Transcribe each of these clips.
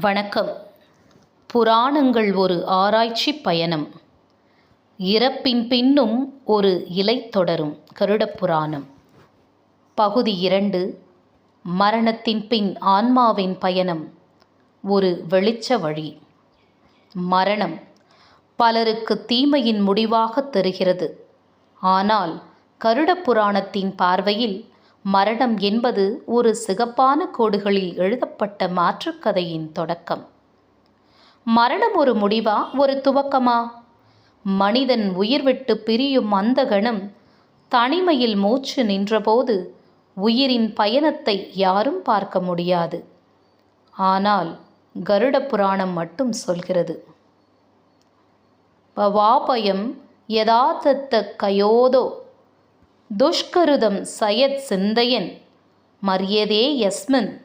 வணக்கம். புராணங்கள் ஒரு ஆராய்ச்சி பயணம். இறப்பின் பின்னும் ஒரு இலை தொடரும் கருட புராணம். பகுதி இரண்டு மரணத்தின் பின் ஆன்மாவின் பயணம் ஒரு வெளிச்ச வழி. மரணம் பலருக்கு தீமையின் முடிவாக தெரிகிறது. ஆனால் கருட புராணத்தின் பார்வையில் மரணம் என்பது ஒரு சிகப்பான கோடுகளில் எழுதப்பட்ட மாற்றுக்கதையின் தொடக்கம். மரணம் ஒரு முடிவா ஒரு துவக்கமா? மனிதன் உயிர் விட்டு பிரியும் அந்த கணம் தனிமையில் மூச்சு நின்றபோது உயிரின் பயணத்தை யாரும் பார்க்க முடியாது. ஆனால் கருட புராணம் மட்டும் சொல்கிறது. பவாபயம் யதார்த்தத்த கயோதோ துஷ்கருதம் சயத் சிந்தையன் மரியதே யஸ்மின்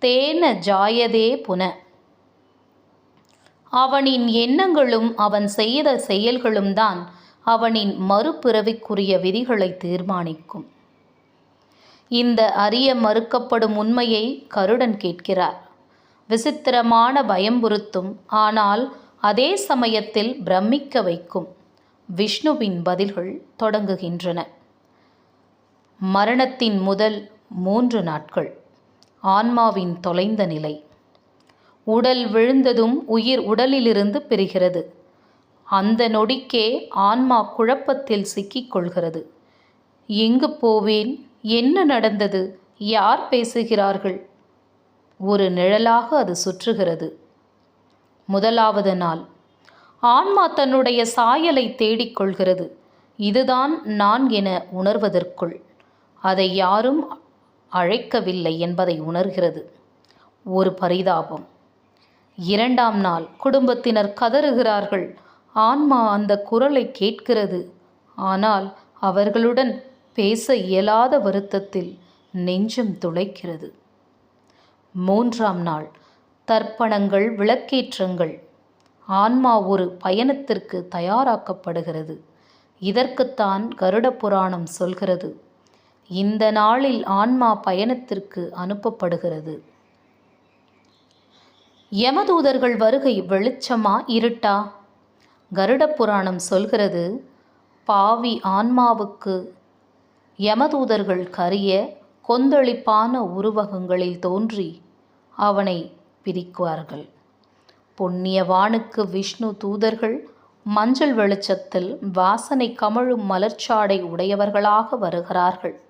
தேன ஜாயதே புன. அவனின் எண்ணங்களும் அவன் செய்த செயல்களும் தான் அவனின் மறுபிறவிக்குரிய விதிகளை தீர்மானிக்கும். இந்த அறிய மறுக்கப்படும் உண்மையை கருடன் கேட்கிறார். விசித்திரமான பயம்புறுத்தும் ஆனால் அதே சமயத்தில் பிரமிக்க வைக்கும். விஷ்ணுவின் பதில்கள் தொடங்குகின்றன. மரணத்தின் முதல் மூன்று நாட்கள். ஆன்மாவின் தொலைந்த நிலை. உடல் விழுந்ததும் உயிர் உடலிலிருந்து பிரிகிறது. அந்த நொடிக்கே ஆன்மா குழப்பத்தில் சிக்கிக் கொள்கிறது. எங்கு போவேன்? என்ன நடந்தது? யார் பேசுகிறார்கள்? ஒரு நிழலாக அது சுற்றுகிறது. முதலாவது நாள். ஆன்மா தன்னுடைய சாயலை தேடிக்கொள்கிறது இதுதான் நான் என உணர்வதற்குள். அதை யாரும் அழைக்கவில்லை என்பதை உணர்கிறது. ஒரு பரிதாபம். இரண்டாம் நாள் குடும்பத்தினர் கதறுகிறார்கள். ஆன்மா அந்த குரலை கேட்கிறது. ஆனால் அவர்களுடன் பேச இயலாத வருத்தத்தில் நெஞ்சம் துளைக்கிறது. மூன்றாம் நாள் தர்ப்பணங்கள் விளக்கேற்றங்கள். ஆன்மா ஒரு பயணத்திற்கு தயாராக்கப்படுகிறது. இதற்குத்தான் கருட புராணம் சொல்கிறது. இந்த நாளில் ஆன்மா பயணத்திற்கு அனுப்பப்படுகிறது. யமதூதர்கள் வருகை வெளிச்சமா இருட்டா? கருட புராணம் சொல்கிறது பாவி ஆன்மாவுக்கு யமதூதர்கள் கரிய கொந்தளிப்பான உருவகங்களில் தோன்றி அவனை பிரிக்குவார்கள். புண்ணியவானுக்கு விஷ்ணு தூதர்கள் மஞ்சள் வெளிச்சத்தில் வாசனை கமழும் மலர்ச்சாடை உடையவர்களாக வருகிறார்கள்.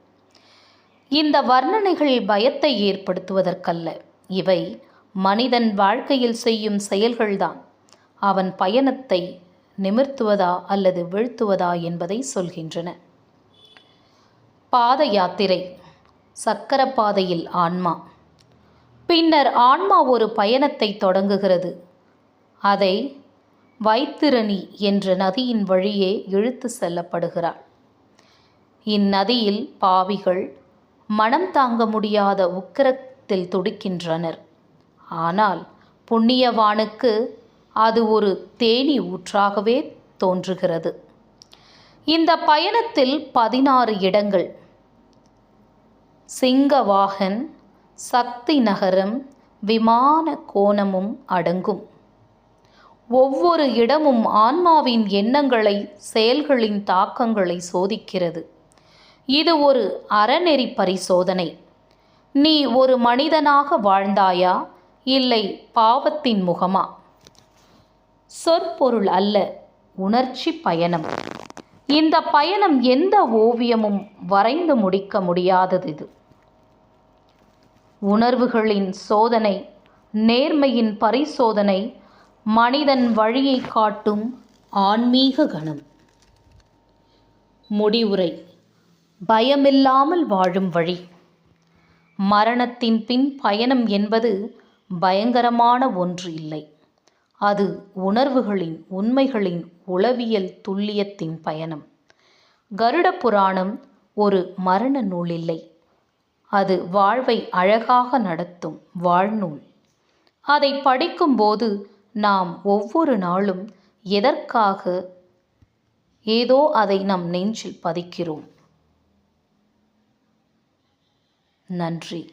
இந்த வர்ணனைகள் பயத்தை ஏற்படுத்துவதற்கல்ல. இவை மனிதன் வாழ்க்கையில் செய்யும் செயல்கள்தான். அவன் பயணத்தை நிமிர்த்துவதா அல்லது வீழ்த்துவதா என்பதை சொல்கின்றன. பாத யாத்திரை சக்கர பாதையில் ஆன்மா. பின்னர் ஆன்மா ஒரு பயணத்தை தொடங்குகிறது. அதை வைத்திரணி என்ற நதியின் வழியே இழுத்து செல்லப்படுகிறாள். இந்நதியில் பாவிகள் மனம் தாங்க முடியாத உக்கிரத்தில் துடிக்கின்றனர். ஆனால் புண்ணியவானுக்கு அது ஒரு தேனி ஊற்றாகவே தோன்றுகிறது. இந்த பயணத்தில் பதினாறு இடங்கள். சிங்கவாகன் சக்தி நகரம் விமான கோணமும் அடங்கும். ஒவ்வொரு இடமும் ஆன்மாவின் எண்ணங்களை செயல்களின் தாக்கங்களை சோதிக்கிறது. இது ஒரு அறநெறி பரிசோதனை. நீ ஒரு மனிதனாக வாழ்ந்தாயா? இல்லை பாவத்தின் முகமா? சொற்பொருள் அல்ல உணர்ச்சி பயணம். இந்த பயணம் எந்த ஓவியமும் வரைந்து முடிக்க முடியாதது இது உணர்வுகளின் சோதனை நேர்மையின் பரிசோதனை மனிதன் வழியை காட்டும் ஆன்மீக கணம். முடிவுரை. பயமில்லாமல் வாழும் வழி. மரணத்தின் பின் பயணம் என்பது பயங்கரமான ஒன்று இல்லை. அது உணர்வுகளின் உண்மைகளின் உளவியல் துல்லியத்தின் பயணம். கருட புராணம் ஒரு மரண நூல் இல்லை அது வாழ்வை அழகாக நடத்தும் வாழ்நூல். அதை படிக்கும்போது நாம் ஒவ்வொரு நாளும் எதற்காக ஏதோ அதை நம் நெஞ்சில் பதிக்கிறோம். நன்றி.